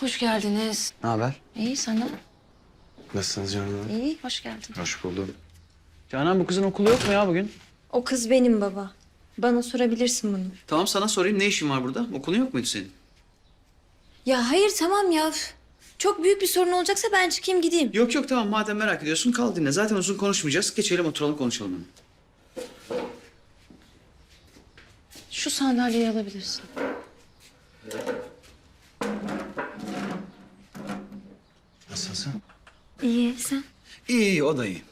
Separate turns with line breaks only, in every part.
Hoş geldiniz.
Ne haber?
İyi sana.
Nasılsınız Canan Hanım?
İyi, hoş geldin.
Hoş buldum. Canan bu kızın okulu yok mu ya bugün?
O kız benim baba. Bana sorabilirsin bunu.
Tamam sana sorayım ne işin var burada? Okulun yok muydu senin?
Ya hayır tamam ya. Çok büyük bir sorun olacaksa ben çıkayım gideyim.
Yok yok tamam madem merak ediyorsun kal dinle. Zaten uzun konuşmayacağız. Geçelim oturalım konuşalım. hemen.
Şu sandalyeyi alabilirsin.
Nasılsın?
İyi sen?
İyi iyi o da iyi.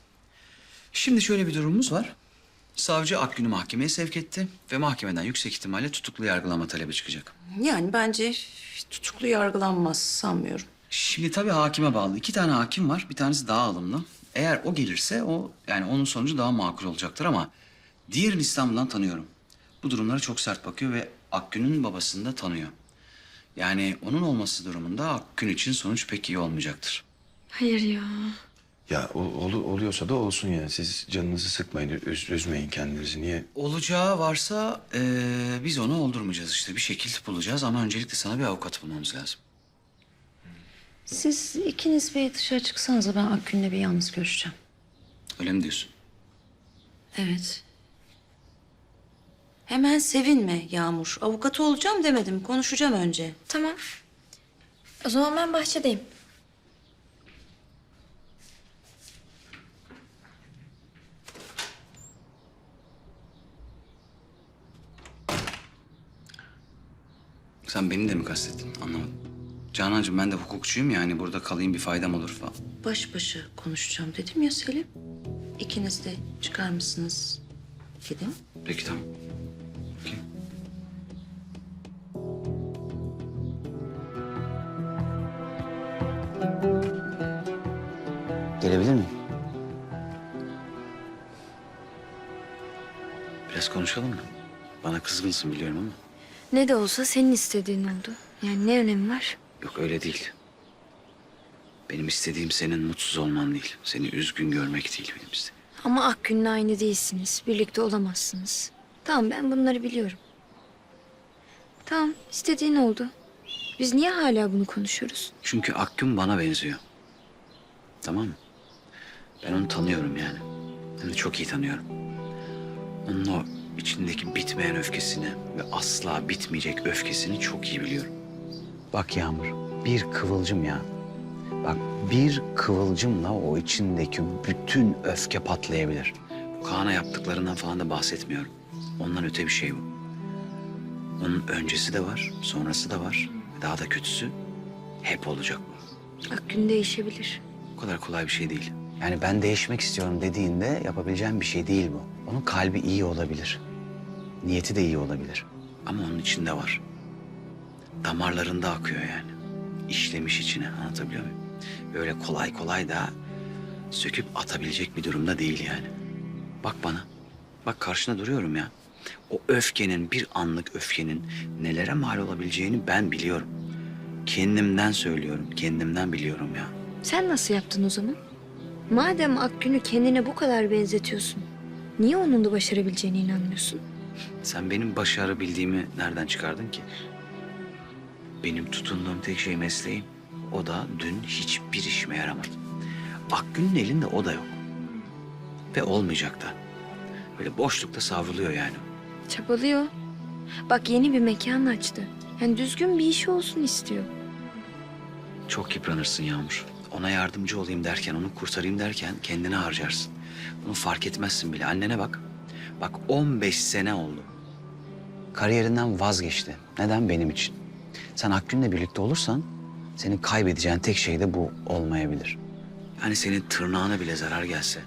Şimdi şöyle bir durumumuz var. Savcı Akgün'ü mahkemeye sevk etti ve mahkemeden yüksek ihtimalle tutuklu yargılama talebi çıkacak.
Yani bence tutuklu yargılanmaz sanmıyorum.
Şimdi tabii hakime bağlı. İki tane hakim var. Bir tanesi daha alımlı. Eğer o gelirse o yani onun sonucu daha makul olacaktır ama diğerini İstanbul'dan tanıyorum. Bu durumlara çok sert bakıyor ve Akgün'ün babasını da tanıyor. Yani onun olması durumunda Akgün için sonuç pek iyi olmayacaktır.
Hayır ya.
Ya o- olu- oluyorsa da olsun yani. Siz canınızı sıkmayın, üz- üzmeyin kendinizi. Niye?
Olacağı varsa eee, biz onu oldurmayacağız işte. Bir şekilde bulacağız ama öncelikle sana bir avukat bulmamız lazım.
Siz ikiniz bir dışarı çıksanıza ben Akgün'le bir yalnız görüşeceğim.
Öyle mi diyorsun?
Evet. Hemen sevinme Yağmur. Avukatı olacağım demedim. Konuşacağım önce.
Tamam. O zaman ben bahçedeyim.
Sen beni de mi kastettin? Anlamadım. Canancığım ben de hukukçuyum yani burada kalayım bir faydam olur falan.
Baş başa konuşacağım dedim ya Selim. İkiniz de çıkar mısınız? Gidin.
Peki tamam. Gelebilir miyim? Biraz konuşalım mı? Bana kızgınsın biliyorum ama.
Ne de olsa senin istediğin oldu. Yani ne önemi var?
Yok öyle değil. Benim istediğim senin mutsuz olman değil. Seni üzgün görmek değil benim istediğim.
Ama Akgün'le aynı değilsiniz. Birlikte olamazsınız. Tamam ben bunları biliyorum. Tamam istediğin oldu. Biz niye hala bunu konuşuyoruz?
Çünkü Akgün bana benziyor. Tamam mı? Ben onu tanıyorum yani. Hem de çok iyi tanıyorum. Onun o içindeki bitmeyen öfkesini ve asla bitmeyecek öfkesini çok iyi biliyorum. Bak Yağmur, bir kıvılcım ya. Bak bir kıvılcımla o içindeki bütün öfke patlayabilir. Bu Kaan'a yaptıklarından falan da bahsetmiyorum. Ondan öte bir şey bu. Onun öncesi de var, sonrası da var. Daha da kötüsü hep olacak bu.
Akgün değişebilir.
O kadar kolay bir şey değil. Yani ben değişmek istiyorum dediğinde yapabileceğim bir şey değil bu. Onun kalbi iyi olabilir. Niyeti de iyi olabilir. Ama onun içinde var. Damarlarında akıyor yani. İşlemiş içine anlatabiliyor muyum? Böyle kolay kolay da söküp atabilecek bir durumda değil yani. Bak bana. Bak karşına duruyorum ya. O öfkenin, bir anlık öfkenin nelere mal olabileceğini ben biliyorum. Kendimden söylüyorum, kendimden biliyorum ya.
Sen nasıl yaptın o zaman? Madem Akgün'ü kendine bu kadar benzetiyorsun. Niye onun da başarabileceğine inanmıyorsun?
Sen benim başarabildiğimi nereden çıkardın ki? Benim tutunduğum tek şey mesleğim. O da dün hiçbir işime yaramadı. Akgün'ün elinde o da yok. Ve olmayacak da. Böyle boşlukta savruluyor yani.
Çabalıyor. Bak yeni bir mekan açtı. Yani düzgün bir işi olsun istiyor.
Çok yıpranırsın Yağmur. Ona yardımcı olayım derken, onu kurtarayım derken kendini harcarsın. Bunu fark etmezsin bile. Annene bak. Bak 15 sene oldu. Kariyerinden vazgeçti. Neden? Benim için. Sen Akgün'le birlikte olursan senin kaybedeceğin tek şey de bu olmayabilir. Yani senin tırnağına bile zarar gelse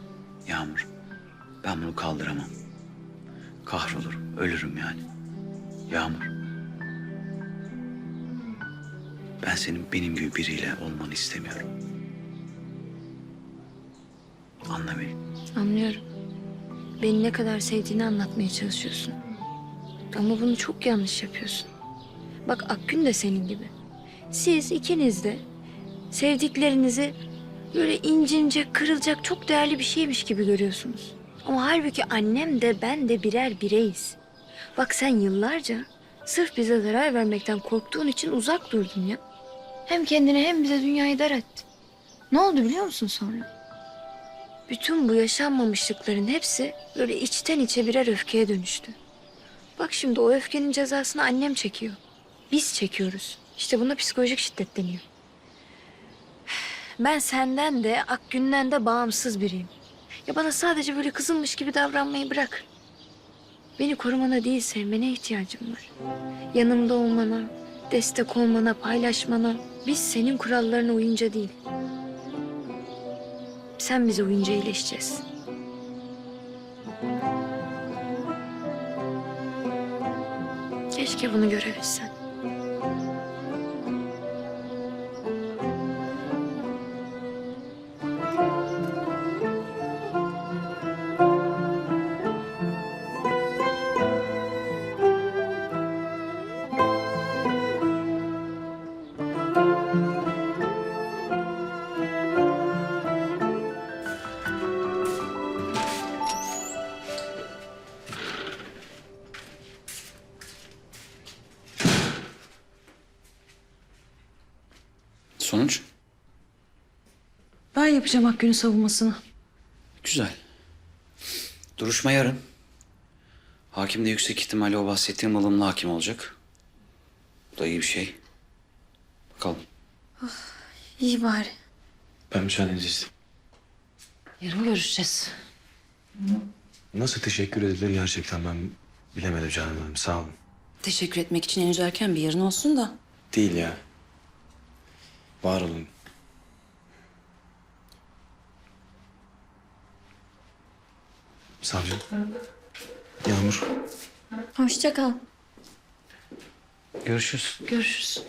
Yağmur ben bunu kaldıramam. Kahrolurum, ölürüm yani. Yağmur. Ben senin benim gibi biriyle olmanı istemiyorum. Anla beni.
Anlıyorum. Beni ne kadar sevdiğini anlatmaya çalışıyorsun. Ama bunu çok yanlış yapıyorsun. Bak Akgün de senin gibi. Siz ikiniz de sevdiklerinizi böyle incince kırılacak çok değerli bir şeymiş gibi görüyorsunuz. Ama halbuki annem de ben de birer bireyiz. Bak sen yıllarca sırf bize zarar vermekten korktuğun için uzak durdun ya. Hem kendine hem bize dünyayı dar ettin. Ne oldu biliyor musun sonra? Bütün bu yaşanmamışlıkların hepsi böyle içten içe birer öfkeye dönüştü. Bak şimdi o öfkenin cezasını annem çekiyor. Biz çekiyoruz. İşte buna psikolojik şiddet deniyor. Ben senden de Akgün'den de bağımsız biriyim. Ya bana sadece böyle kızılmış gibi davranmayı bırak. Beni korumana değil sevmene ihtiyacım var. Yanımda olmana, destek olmana, paylaşmana. Biz senin kurallarına uyunca değil. Sen bize uyunca iyileşeceğiz. Keşke bunu görebilsen.
Ben yapacağım Akgün'ün savunmasını.
Güzel. Duruşma yarın. Hakim de yüksek ihtimalle o bahsettiğim ılımlı hakim olacak. Bu da iyi bir şey. Bakalım.
İyi bari.
Ben müsaadenizi isteyeyim.
Yarın görüşeceğiz.
Nasıl teşekkür edilir gerçekten ben bilemedim canım benim. Sağ olun.
Teşekkür etmek için henüz erken bir yarın olsun da.
Değil ya. Var olun. Savcım. Yağmur.
Hoşça kal.
Görüşürüz.
Görüşürüz.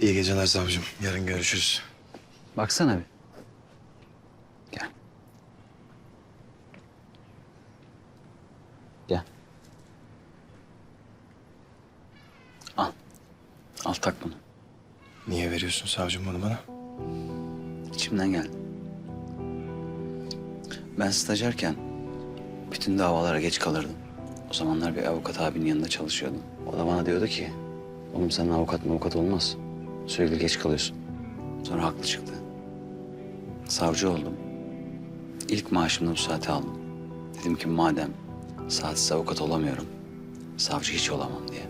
İyi geceler savcım. Yarın görüşürüz.
Baksana bir. Gel. Gel. Al. Al tak bunu.
Niye veriyorsun savcım bunu bana?
İçimden geldi. Ben stajyerken bütün davalara geç kalırdım. O zamanlar bir avukat abinin yanında çalışıyordum. O da bana diyordu ki, oğlum sen avukat mı avukat olmaz. Sürekli geç kalıyorsun. Sonra haklı çıktı. Savcı oldum. İlk maaşımda bu saati aldım. Dedim ki madem saatsiz avukat olamıyorum, savcı hiç olamam diye.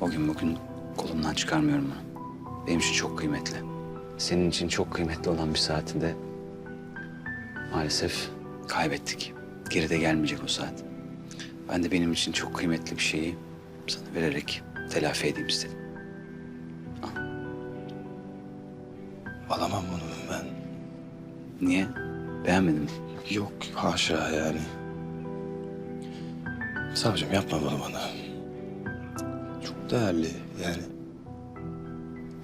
O gün bugün kolumdan çıkarmıyorum bunu. Benim için çok kıymetli. Senin için çok kıymetli olan bir saati de maalesef kaybettik. Geride gelmeyecek o saat. Ben de benim için çok kıymetli bir şeyi sana vererek telafi edeyim istedim.
Alamam bunu ben.
Niye? Beğenmedin mi?
Yok haşa yani. Savcım yapma bunu bana. Çok değerli yani.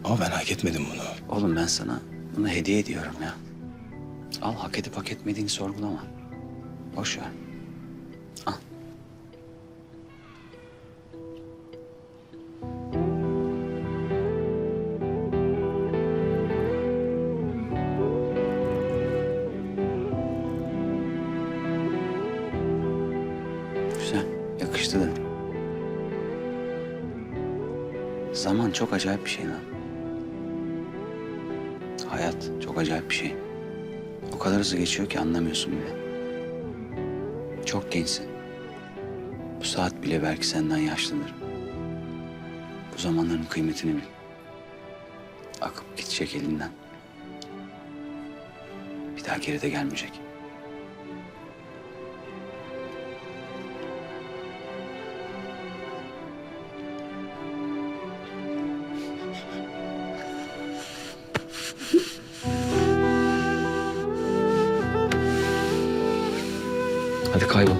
Ama ben hak etmedim bunu.
Oğlum ben sana bunu hediye ediyorum ya. Al hak edip hak etmediğini sorgulama. Boş ver. Al. Güzel, yakıştı da. Zaman çok acayip bir şey lan. Hayat çok acayip bir şey. O kadar hızlı geçiyor ki anlamıyorsun bile. Çok gençsin. Bu saat bile belki senden yaşlıdır. Bu zamanların kıymetini bil. Akıp gidecek elinden. Bir daha geride gelmeyecek. Hadi kaybol.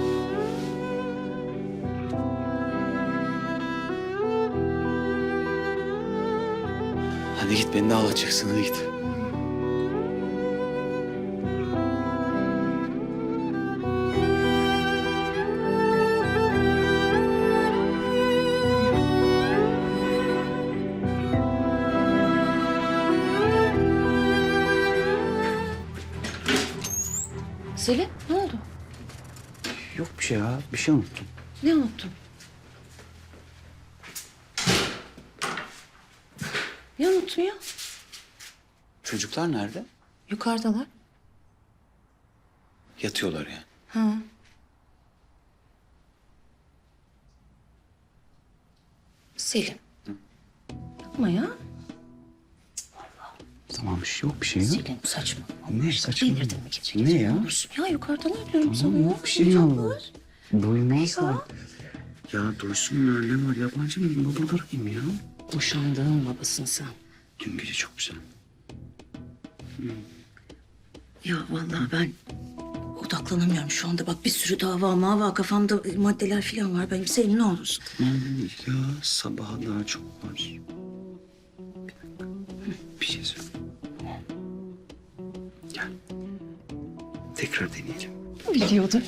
Hadi git beni de ağlatacaksın hadi git. Ya bir şey unuttum.
Ne unuttun? Ne unuttun ya?
Çocuklar nerede?
Yukarıdalar.
Yatıyorlar yani.
Ha. Selim. Yapma ya.
Tamam bir şey yok bir şey yok.
Selim saçma.
Ne saçma?
Delirdin mi gece
Ne ya?
olursun? Ya yukarıdalar diyorum sana.
Tamam
ya.
yok bir şey yok. Duymazlar. Ya duysunlar ne var yabancı mı babalarıyım ya.
Boşandığın babasın sen.
Dün gece çok güzel.
Ya vallahi ben odaklanamıyorum şu anda. Bak bir sürü dava mava kafamda maddeler falan var. Benim Selim ne olursun.
Aman ya sabaha daha çok var. Bir dakika. Bir şey söyle. Gel. Tekrar deneyelim.
Biliyordum.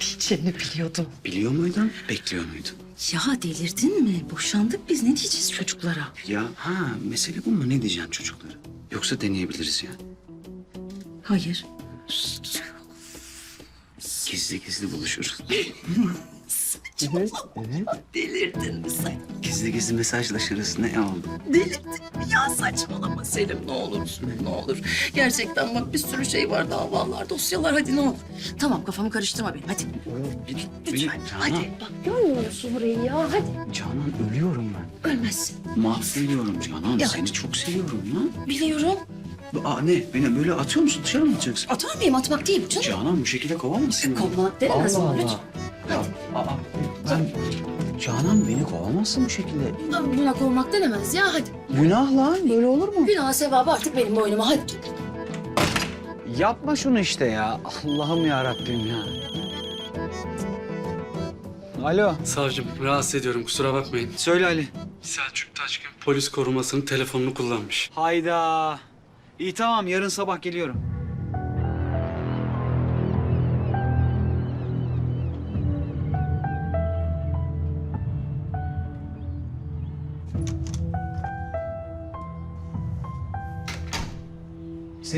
Diyeceğini biliyordum.
Biliyor muydun? Bekliyor muydun?
Ya delirdin mi? Boşandık biz. Ne diyeceğiz çocuklara?
Ya ha mesele bu mu? Ne diyeceksin çocuklara? Yoksa deneyebiliriz yani.
Hayır.
Gizli gizli buluşuruz.
Delirdin mi sen?
Gizli gizli mesajlaşırız. Ne oldu?
Delirdin mi ya? Saçmalama Selim ne olursun ne olur. Gerçekten bak bir sürü şey var davalar, dosyalar hadi ne olur. Tamam kafamı karıştırma benim hadi. Lütfen
Canan,
hadi. Bak
Görmüyor musun burayı ya? Hadi.
Canan ölüyorum ben.
ölmezsin.
Mahvediyorum Canan.
Ya.
Seni çok seviyorum ya.
Biliyorum.
Aa ne? Beni böyle atıyor musun? Dışarı mı atacaksın?
Atar mıyım? Atmak değil bu canım.
Canan bu şekilde kovamazsın. beni.
Kovmak denemez
Allah
ama
Allah.
lütfen.
Ya, aa, ben... Canan beni kovamazsın bu şekilde.
Buna kovmak denemez ya hadi.
Günah lan. Böyle olur mu?
Günah sevabı artık benim boynuma hadi.
Yapma şunu işte ya. Allah'ım ya Rabbim ya. Alo.
Savcım rahatsız ediyorum kusura bakmayın.
Söyle Ali.
Selçuk Taşkın polis korumasının telefonunu kullanmış.
Hayda. İyi tamam yarın sabah geliyorum.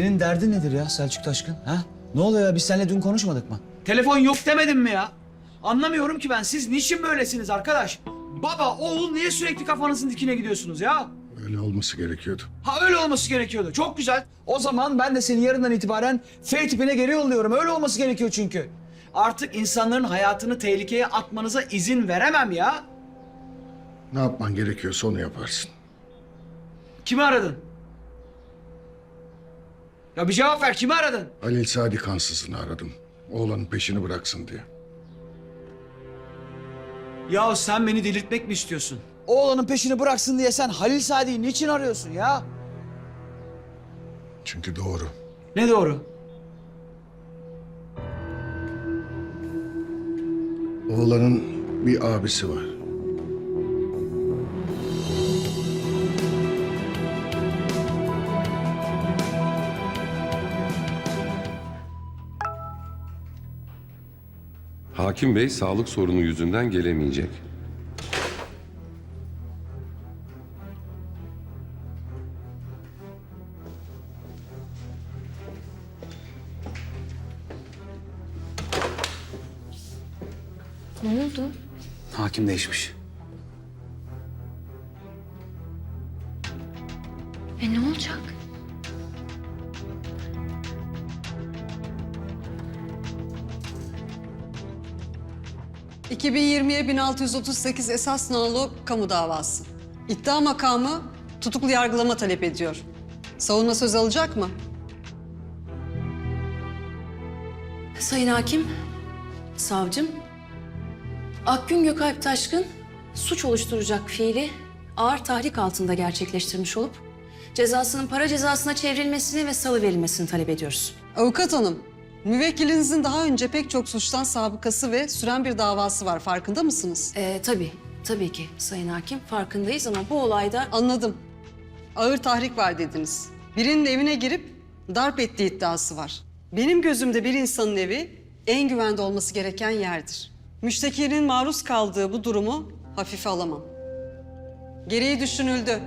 Senin derdin nedir ya Selçuk Taşkın? Ha? Ne oluyor ya? Biz seninle dün konuşmadık mı? Telefon yok demedim mi ya? Anlamıyorum ki ben. Siz niçin böylesiniz arkadaş? Baba, oğul niye sürekli kafanızın dikine gidiyorsunuz ya?
Öyle olması gerekiyordu.
Ha öyle olması gerekiyordu. Çok güzel. O zaman ben de seni yarından itibaren F tipine geri yolluyorum. Öyle olması gerekiyor çünkü. Artık insanların hayatını tehlikeye atmanıza izin veremem ya.
Ne yapman gerekiyorsa onu yaparsın.
Kimi aradın? Ya bir cevap ver. Kimi aradın?
Halil Sadi kansızını aradım. Oğlanın peşini bıraksın diye.
Ya sen beni delirtmek mi istiyorsun? Oğlanın peşini bıraksın diye sen Halil Sadi'yi niçin arıyorsun ya?
Çünkü doğru.
Ne doğru?
Oğlanın bir abisi var.
Hakim Bey sağlık sorunu yüzünden gelemeyecek.
Ne oldu?
Hakim değişmiş.
E ne olacak?
...2020'ye 1638 esas nolu kamu davası. İddia makamı tutuklu yargılama talep ediyor. Savunma söz alacak mı?
Sayın Hakim, savcım. Akgün Gökalp Taşkın suç oluşturacak fiili ağır tahrik altında gerçekleştirmiş olup cezasının para cezasına çevrilmesini ve salı verilmesini talep ediyoruz.
Avukat hanım, müvekkilinizin daha önce pek çok suçtan sabıkası ve süren bir davası var. Farkında mısınız?
Ee, tabii, tabii ki Sayın Hakim farkındayız ama bu olayda
Anladım. Ağır tahrik var dediniz. Birinin evine girip darp ettiği iddiası var. Benim gözümde bir insanın evi en güvende olması gereken yerdir. Müştekinin maruz kaldığı bu durumu hafife alamam. Gereği düşünüldü.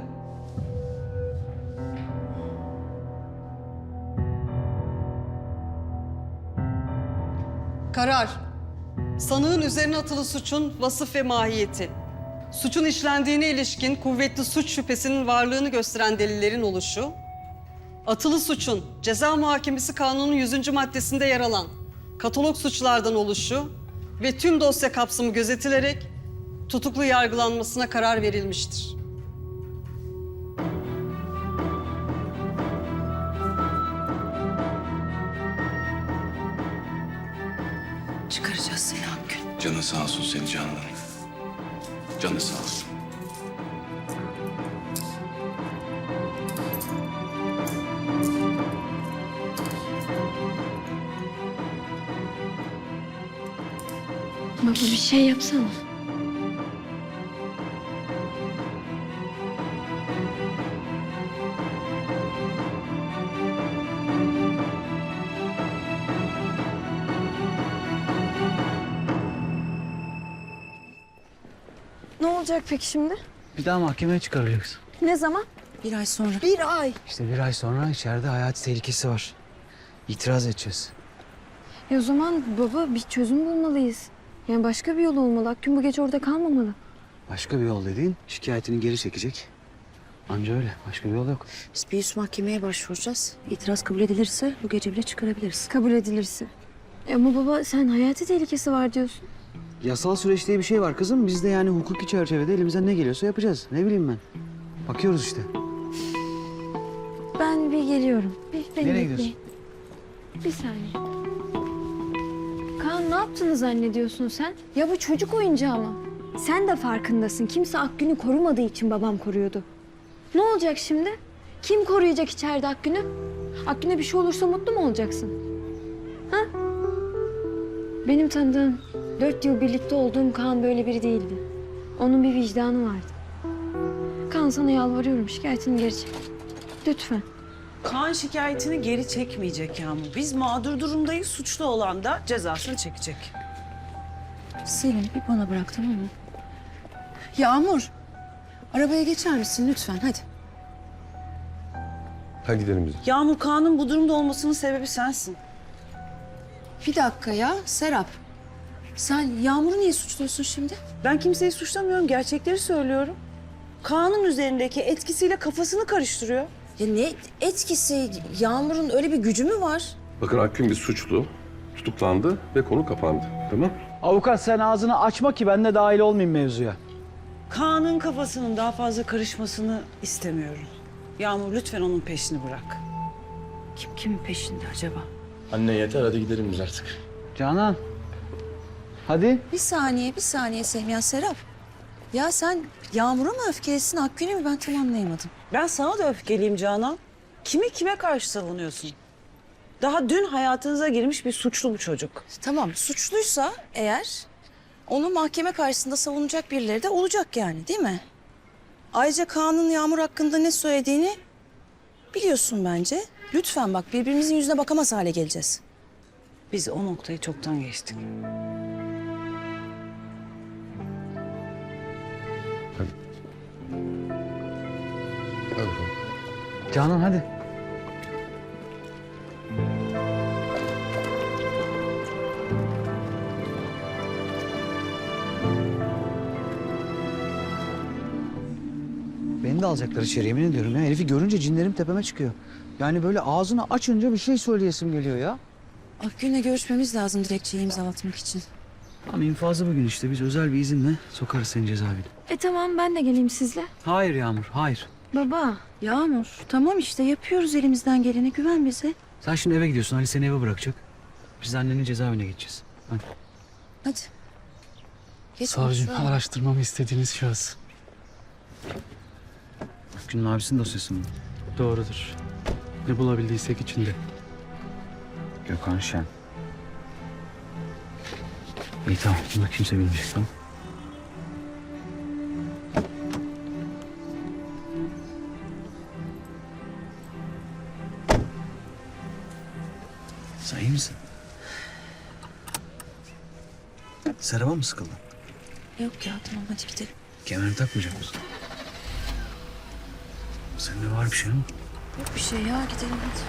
Karar. Sanığın üzerine atılı suçun vasıf ve mahiyeti. Suçun işlendiğine ilişkin kuvvetli suç şüphesinin varlığını gösteren delillerin oluşu. Atılı suçun ceza muhakemesi kanunun 100. maddesinde yer alan katalog suçlardan oluşu ve tüm dosya kapsamı gözetilerek tutuklu yargılanmasına karar verilmiştir.
Akgün.
Canı sağ olsun senin canın. Canı sağ olsun.
Baba bir şey yapsana. Olacak peki şimdi?
Bir daha mahkemeye çıkarılacaksın.
Ne zaman?
Bir ay sonra.
Bir ay.
İşte bir ay sonra içeride hayat tehlikesi var. İtiraz edeceğiz.
E o zaman baba bir çözüm bulmalıyız. Yani başka bir yol olmalı. Akgün bu gece orada kalmamalı.
Başka bir yol dediğin şikayetini geri çekecek. Anca öyle. Başka bir yol yok.
Biz bir üst mahkemeye başvuracağız. İtiraz kabul edilirse bu gece bile çıkarabiliriz.
Kabul edilirse. E ama baba sen hayati tehlikesi var diyorsun.
Yasal süreç diye bir şey var kızım. Biz de yani hukuki çerçevede elimizden ne geliyorsa yapacağız. Ne bileyim ben. Bakıyoruz işte.
Ben bir geliyorum. Bir, beni
Nereye
bekleyin. Bir saniye. Kaan ne yaptığını zannediyorsun sen? Ya bu çocuk oyuncağı mı? Sen de farkındasın. Kimse Akgün'ü korumadığı için babam koruyordu. Ne olacak şimdi? Kim koruyacak içeride Akgün'ü? Akgün'e bir şey olursa mutlu mu olacaksın? Ha? Benim tanıdığım, dört yıl birlikte olduğum Kaan böyle biri değildi. Onun bir vicdanı vardı. Kaan sana yalvarıyorum şikayetini geri çek. Lütfen.
Kaan şikayetini geri çekmeyecek Yağmur. Biz mağdur durumdayız. Suçlu olan da cezasını çekecek.
Selim bir bana bırak tamam mı? Yağmur. Arabaya geçer misin lütfen hadi.
Hadi gidelim biz.
Yağmur Kaan'ın bu durumda olmasının sebebi sensin.
Bir dakika ya Serap. Sen Yağmur'u niye suçluyorsun şimdi?
Ben kimseyi suçlamıyorum. Gerçekleri söylüyorum. Kaan'ın üzerindeki etkisiyle kafasını karıştırıyor.
Ya ne etkisi? Yağmur'un öyle bir gücü mü var?
Bakın Akgün bir suçlu. Tutuklandı ve konu kapandı. Tamam?
Avukat sen ağzını açma ki ben de dahil olmayayım mevzuya.
Kaan'ın kafasının daha fazla karışmasını istemiyorum. Yağmur lütfen onun peşini bırak.
Kim kimin peşinde acaba?
Anne yeter hadi gidelim biz artık.
Canan. Hadi.
Bir saniye, bir saniye Semiha Serap. Ya sen Yağmur'a mı öfkelisin, Akgün'e mi ben tam anlayamadım.
Ben sana da öfkeliyim Canan. Kimi kime karşı savunuyorsun? Daha dün hayatınıza girmiş bir suçlu bu çocuk.
Tamam, suçluysa eğer onu mahkeme karşısında savunacak birileri de olacak yani değil mi? Ayrıca Kaan'ın Yağmur hakkında ne söylediğini biliyorsun bence. Lütfen bak birbirimizin yüzüne bakamaz hale geleceğiz.
Biz o noktayı çoktan geçtik.
Hadi bakalım.
Canan hadi. Beni de alacaklar içeri yemin ediyorum ya. Herifi görünce cinlerim tepeme çıkıyor. Yani böyle ağzını açınca bir şey söyleyesim geliyor ya.
Akgün'le görüşmemiz lazım dilekçeyi imzalatmak için.
Tamam infazı bugün işte. Biz özel bir izinle sokarız seni cezaevine.
E tamam ben de geleyim sizle.
Hayır Yağmur, hayır.
Baba.
Yağmur tamam işte yapıyoruz elimizden geleni güven bize.
Sen şimdi eve gidiyorsun. Ali seni eve bırakacak. Biz de annenin cezaevine gideceğiz. Hadi.
Hadi. Geç
Savcım araştırmamı istediğiniz şahıs.
Günün abisinin dosyası mı?
Doğrudur. Ne bulabildiysek içinde.
Gökhan Şen. İyi tamam. Bunu kimse bilmeyecek tamam. Sen iyi misin? Seraba mı sıkıldın?
Yok ya tamam hadi gidelim.
Kemerini takmayacak mısın? Sende var bir şey mi?
Yok bir şey ya gidelim hadi.